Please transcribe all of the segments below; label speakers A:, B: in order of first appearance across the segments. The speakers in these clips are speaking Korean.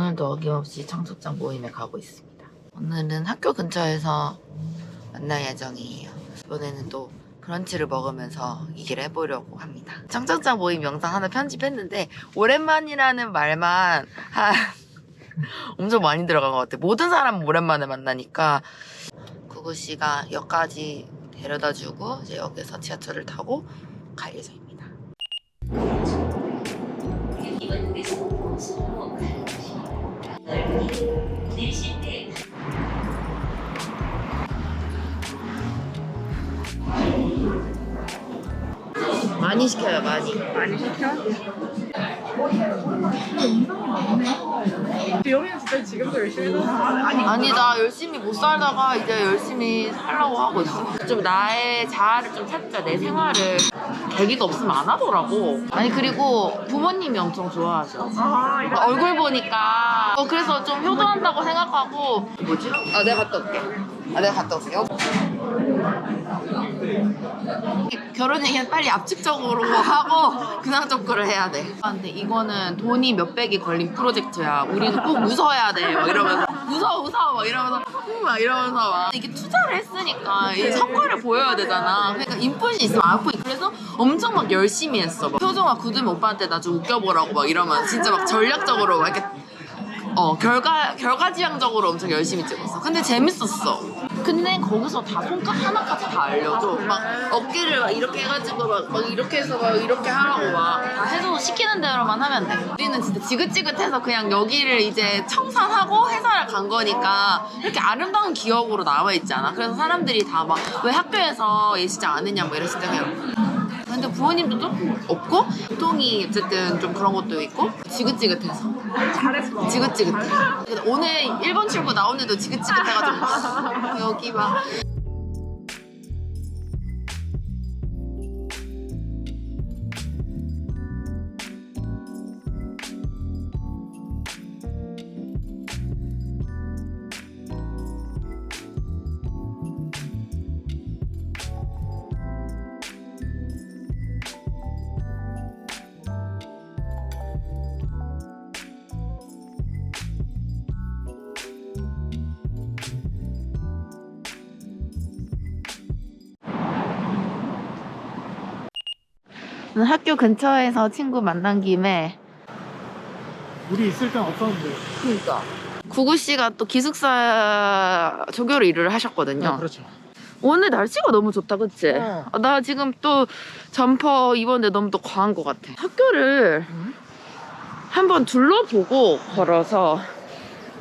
A: 오늘도 어김없이 청첩장 모임에 가고 있습니다. 오늘은 학교 근처에서 만날 예정이에요. 이번에는 또 브런치를 먹으면서 얘기를 해보려고 합니다. 청첩장 모임 영상 하나 편집했는데 오랜만이라는 말만 한 엄청 많이 들어간 것 같아. 모든 사람 오랜만에 만나니까 구구 씨가 역까지 데려다주고 이제 역에서 지하철을 타고 갈 예정입니다. 많이 시켜요, 많이.
B: 많이 시켜? 비영이는 진짜 지금도 열심히 살아. 아니,
A: 아니 나 열심히 못 살다가 이제 열심히 살려고 하고 있어. 좀 나의 자아를 좀 찾자 내 생활을. 계기가 없으면 안 하더라고. 아니 그리고 부모님이 엄청 좋아하셔.
B: 아, 이거
A: 얼굴 보니까. 어, 그래서 좀 효도한다고 생각하고. 뭐지? 아 내가 갔다 올게. 아 내가 갔다 올게 결혼 얘기는 빨리 압축적으로 하고 근황적으로 해야 돼. 아, 근데 이거는 돈이 몇백이 걸린 프로젝트야. 우리는 꼭 웃어야 돼. 막 이러면서 웃어 웃어 막 이러면서 음, 막 이러면서 막 이게 투자를 했으니까 이 성과를 보여야 되잖아. 그러니까 인풋이 있으면 아웃풋이 그래서 엄청 막 열심히 했어. 막 표정아 굳으면 오빠한테 나 좀 웃겨보라고 막 이러면 진짜 막 전략적으로 막 이렇게 어 결과 결과지향적으로 엄청 열심히 찍었어. 근데 재밌었어. 근데 거기서 다 손가락 하나까지 다 알려줘. 막 어깨를 막 이렇게 해가지고 막, 막 이렇게 해서 막 이렇게 하라고 막 다 해서 시키는 대로만 하면 돼. 우리는 진짜 지긋지긋해서 그냥 여기를 이제 청산하고 회사를 간 거니까 이렇게 아름다운 기억으로 남아 있지 않아? 그래서 사람들이 다 막 왜 학교에서 예시장 안 했냐 뭐 이랬을 때 그냥 근데 부모님도 좀 없고 보통이 어쨌든 좀 그런 것도 있고 지긋지긋해서
B: 잘했어.
A: 지긋지긋해. 근데 오늘 1번 출구 나오는데도 지긋지긋해가지고 여기 막 학교 근처에서 친구 만난 김에
C: 우리 있을 땐 없었는데.
A: 그러니까 구구 씨가 또 기숙사 조교로 일을 하셨거든요.
C: 아, 그렇죠.
A: 오늘 날씨가 너무 좋다, 그치?
C: 어.
A: 아, 나 지금 또 점퍼 입었는데 너무 또 과한 것 같아. 학교를
C: 응?
A: 한번 둘러보고 걸어서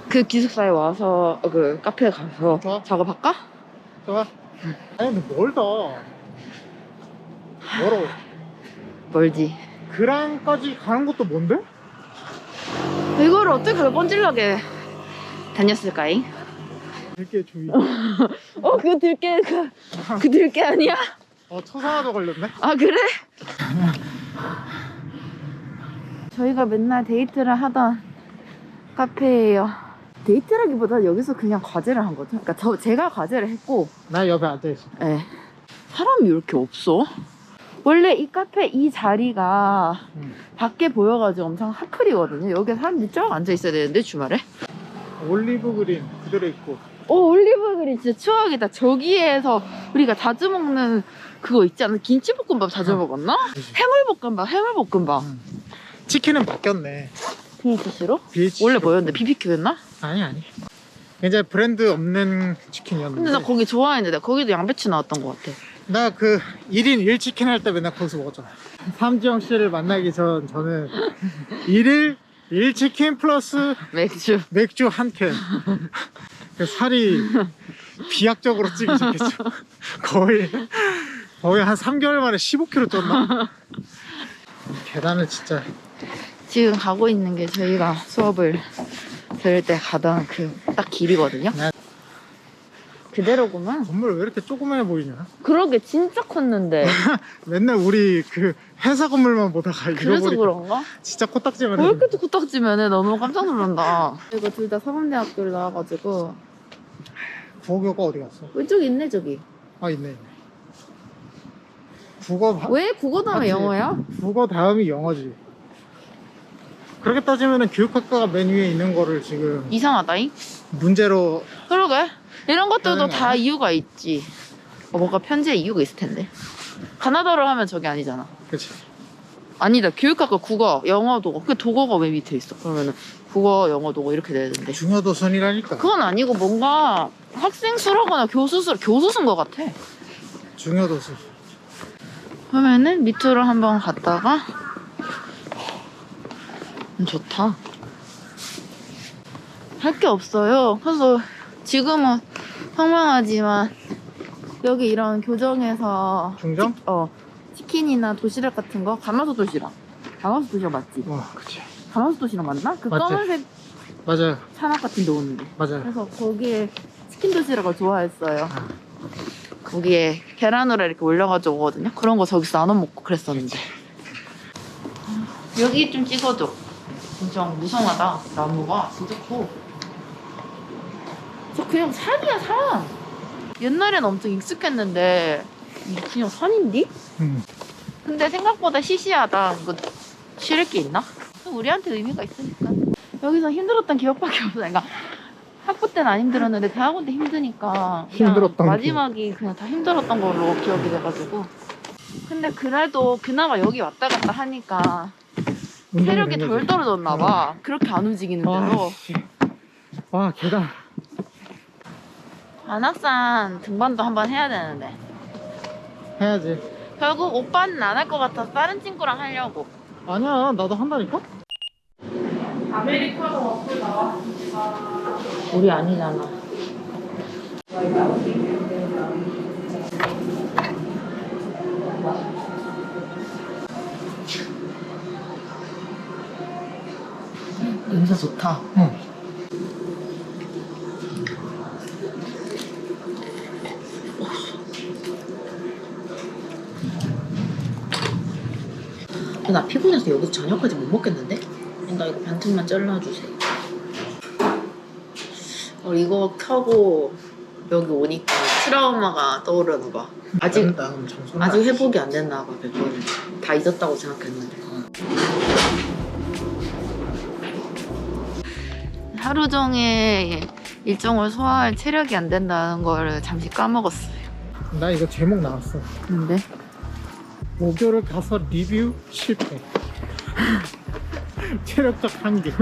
A: 그 기숙사에 와서 어, 그 카페에 가서
C: 좋아.
A: 작업할까?
C: 좋아. 아니 근데 멀다. 멀어.
A: 멀지.
C: 그랑까지 가는 것도 뭔데?
A: 이걸 어떻게 뻔질나게 다녔을까잉?
C: 이렇게 주의.
A: 어, 그 들깨, 그, 그 들깨 아니야?
C: 어 초상화도 걸렸네.
A: 아 그래? 저희가 맨날 데이트를 하던 카페예요. 데이트라기보다 여기서 그냥 과제를 한 거죠. 그러니까 저 제가 과제를 했고,
C: 나 옆에 앉아 있어.
A: 예. 사람이 왜 이렇게 없어? 원래 이 카페 이 자리가
C: 응.
A: 밖에 보여가지고 엄청 핫플이거든요. 여기 사람들이 쫙 앉아 있어야 되는데 주말에.
C: 올리브 그린 그대로 있고.
A: 오 올리브 그린 진짜 추억이다. 저기에서 우리가 자주 먹는 그거 있지 않아? 김치볶음밥 자주
C: 응.
A: 먹었나?
C: 그치.
A: 해물볶음밥, 해물볶음밥.
C: 응. 치킨은 바뀌었네.
A: BHC로?
C: BH.
A: 원래 뭐였는데 BBQ였나?
C: 아니 아니. 이제 브랜드 없는 치킨이었는데.
A: 근데 나 거기 좋아했는데 거기도 양배추 나왔던 것 같아.
C: 나 그 1인 1치킨 할 때 맨날 거기서 먹었잖아. 삼지영 씨를 만나기 전 저는 1일 1치킨 플러스
A: 맥주.
C: 맥주 한 캔. 그 살이 비약적으로 찌기 시작했죠. 거의, 거의 한 3개월 만에 15kg 쪘나? 계단을 진짜.
A: 지금 가고 있는 게 저희가 수업을 들을 때 가던 그 딱 길이거든요.
C: 네.
A: 그대로구만.
C: 건물 왜 이렇게 조그만해 보이냐?
A: 그러게 진짜 컸는데.
C: 맨날 우리 그 회사 건물만 보다가
A: 그래서
C: 잃어버리고
A: 그런가?
C: 진짜 코딱지만
A: 왜
C: 해.
A: 이렇게 코딱지면해? 나 너무 깜짝 놀란다. 저희가 둘다 사범대학교를 나와가지고
C: 국어교과 어디 갔어?
A: 왼쪽에 있네 저기.
C: 아 있네 있네. 국어 바-
A: 왜 국어 다음에
C: 맞지?
A: 영어야?
C: 국어 다음이 영어지. 그렇게 따지면은 교육학과가 맨 위에 있는 거를 지금
A: 이상하다잉?
C: 문제로
A: 그러게. 이런 것들도
C: 하는
A: 다
C: 거야?
A: 이유가 있지. 어, 뭔가 편지에 이유가 있을 텐데. 가나다로 하면 저게 아니잖아.
C: 그치
A: 아니다. 교육학과 국어, 영어, 독어. 그 독어가 왜 밑에 있어? 그러면은 국어, 영어, 독어 이렇게 돼야 되는데.
C: 중요도선이라니까
A: 그건 아니고 뭔가 학생 수라거나 교수 수, 교수 쓴것 같아.
C: 중요도선
A: 그러면은 밑으로 한번 갔다가 음, 좋다. 할 게 없어요. 그래서 지금은 황망하지만 여기 이런 교정에서
C: 중정?
A: 치, 어 치킨이나 도시락 같은 거 가마솥 도시락. 가마솥 도시락 맞지?
C: 와 그치
A: 가마솥 도시락 맞나? 그
C: 맞지.
A: 검은색
C: 맞아요
A: 산악 같은 데 오는데.
C: 맞아요
A: 그래서 거기에 치킨 도시락을 좋아했어요.
C: 아.
A: 거기에 계란으로 이렇게 올려가지고 오거든요. 그런 거 저기서 나눠 먹고 그랬었는데. 여기 좀 찍어줘. 엄청 무성하다. 나무가 진짜 커. 저 그냥 산이야 산. 옛날엔 엄청 익숙했는데 이게 그냥 산인디?
C: 음.
A: 근데 생각보다 시시하다. 이거 싫을 게 있나? 우리한테 의미가 있으니까. 여기서 힘들었던 기억밖에 없어. 그러니까 학부 때는 안 힘들었는데 대학원 때 힘드니까 그냥
C: 힘들었던
A: 마지막이 그냥 다 힘들었던 걸로 기억이 돼가지고. 근데 그래도 그나마 여기 왔다 갔다 하니까 체력이 덜 떨어졌나 봐. 그렇게 안 움직이는데도.
C: 와, 씨. 와 계단
A: 안악산 등반도 한번 해야 되는데.
C: 해야지
A: 결국 오빠는 안 할 것 같아서 다른 친구랑 하려고.
C: 아니야 나도 한다니까?
B: 아메리카노 와플 나와.
A: 우리 아니잖아. 냄새 좋다.
C: 응
A: 나 피곤해서 여기서 저녁까지 못 먹겠는데? 나 이거 반틈만 잘라주세요. 어, 이거 켜고 여기 오니까 트라우마가 떠오르나 봐. 아직 아직 회복이 안 됐나 봐, 배포는. 다 잊었다고 생각했는데. 하루 종일 일정을 소화할 체력이 안 된다는 걸 잠시 까먹었어요.
C: 나 이거 제목 나왔어.
A: 근데?
C: 목요를 가서 리뷰 실패. 체력적 한계